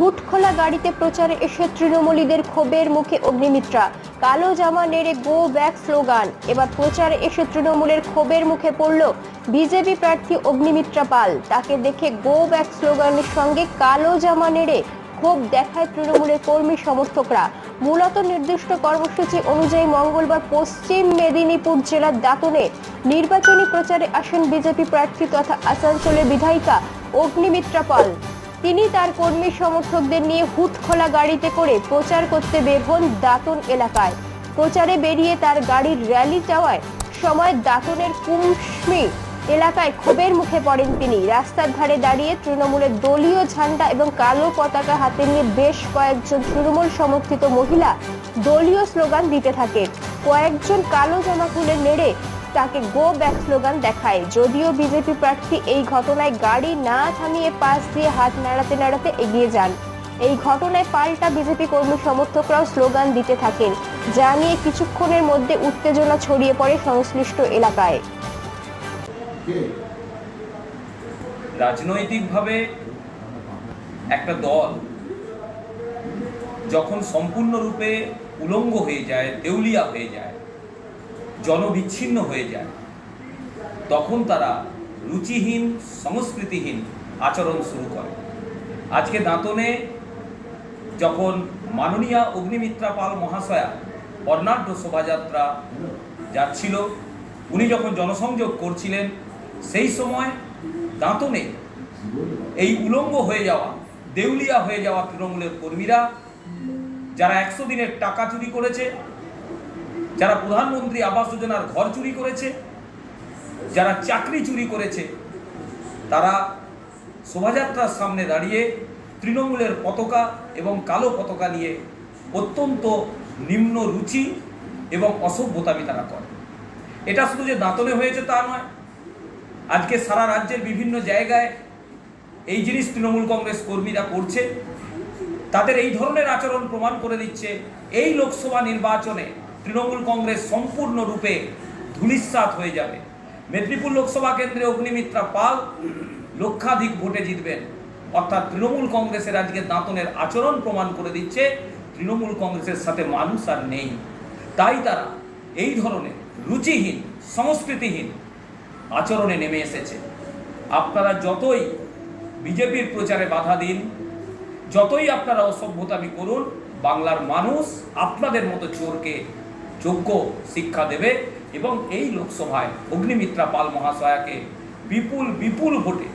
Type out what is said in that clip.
হুট খোলা গাড়িতে প্রচারে এসে তৃণমূলীদের ক্ষোভের মুখে অগ্নিমিত্রা। কালো জামা নেড়ে গো ব্যাক স্লোগান এবার প্রচারে এসে তৃণমূলের ক্ষোভের মুখে পড়ল বিজেপি প্রার্থী অগ্নিমিত্রা পাল। তাকে দেখে গো ব্যাক স্লোগানের সঙ্গে কালো জামা নেড়ে ক্ষোভ দেখায় তৃণমূলের কর্মী সমর্থকরা। মূলত নির্দিষ্ট কর্মসূচি অনুযায়ী মঙ্গলবার পশ্চিম মেদিনীপুর জেলার দাতনে নির্বাচনী প্রচারে আসেন বিজেপি প্রার্থী তথা আসানসোলের বিধায়িকা অগ্নিমিত্রা পাল। তিনি তার কর্মী সমর্থকদের নিয়ে হুট খোলা গাড়িতে করে প্রচার করতে বের হন দাতন এলাকায়। প্রচারে বেরিয়ে তার গাড়ির র্যালি চাওয়ায় সময় দাতনের কুমসমি এলাকায় ক্ষোভের মুখে পড়েন তিনি। রাস্তার ধারে দাঁড়িয়ে তৃণমূলের দলীয় ঝান্ডা এবং কালো পতাকা হাতে নিয়ে বেশ কয়েকজন তৃণমূল সমর্থিত মহিলা দলীয় স্লোগান দিতে থাকে। কয়েকজন কালো জামা খুলে নেড়ে তাকে গো ব্যাক স্লোগান দেখায়। যদিও বিজেপি প্রার্থী এই ঘটনায় গাড়ি না থামিয়ে পাশ দিয়ে হাত নাড়াতে নাড়াতে এগিয়ে যান। এই ঘটনায় পাল্টা বিজেপি কর্মী সমর্থকরাও স্লোগান দিতে থাকেন, যা নিয়ে কিছুক্ষণের মধ্যে উত্তেজনা ছড়িয়ে পড়ে সংশ্লিষ্ট এলাকায়। রাজনৈতিকভাবে একটা দল যখন সম্পূর্ণরূপে উলঙ্গ হয়ে যায়, দেউলিয়া হয়ে যায় জনবিচ্ছিন্ন হয়ে যায়। তখন তারা রুচিহীন, সংস্কৃতিহীন আচরণ শুরু করে। আজকে দাঁতনে যখন মাননীয়া অগ্নিমিত্রা পাল মহাশয়া বর্ণাঢ্য শোভাযাত্রা যাচ্ছিল, উনি যখন জনসংযোগ করছিলেন, সেই সময় দাঁতনে এই উলঙ্গ হয়ে যাওয়া, দেউলিয়া হয়ে যাওয়া তৃণমূলের কর্মীরা, যারা একশো দিনের টাকা চুরি করেছে যারা প্রধানমন্ত্রী আবাস যোজনার ঘর চুরি করেছে, যারা চাকরি চুরি করেছে, তারা শোভাযাত্রার সামনে দাঁড়িয়ে তৃণমূলের পতাকা এবং কালো পতাকা নিয়ে অত্যন্ত নিম্ন রুচি এবং অসভ্যতামি তারা করে এটা শুধু যে দাঁতনে হয়েছে তা নয়, আজকে সারা রাজ্যের বিভিন্ন জায়গায় এই জিনিস তৃণমূল কংগ্রেস কর্মীরা করছে। তাদের এই ধরনের আচরণ প্রমাণ করে দিচ্ছে, এই লোকসভা নির্বাচনে তৃণমূল কংগ্রেস সম্পূর্ণরূপে ধূলিসাৎ হয়ে যাবে। মেদিনীপুর লোকসভা কেন্দ্রে অগ্নিমিত্রা পাল লক্ষাধিক ভোটে জিতবেন। অর্থাৎ তৃণমূল কংগ্রেসের আজকে দাঁতনের আচরণ প্রমাণ করে দিচ্ছে, তৃণমূল কংগ্রেসের সাথে মানুষ আর নেই। তাই তারা এই ধরনের রুচিহীন, সংস্কৃতিহীন আচরণে নেমে এসেছে। আপনারা যতই বিজেপির প্রচারে বাধা দিন, যতই আপনারা অসভ্যতামি করুন, বাংলার মানুষ আপনাদের মতো চোরকে যোগ্য শিক্ষা দেবে এবং এই লোকসভায় অগ্নিমিত্রা পাল মহাশয়াকে বিপুল বিপুল ভোটে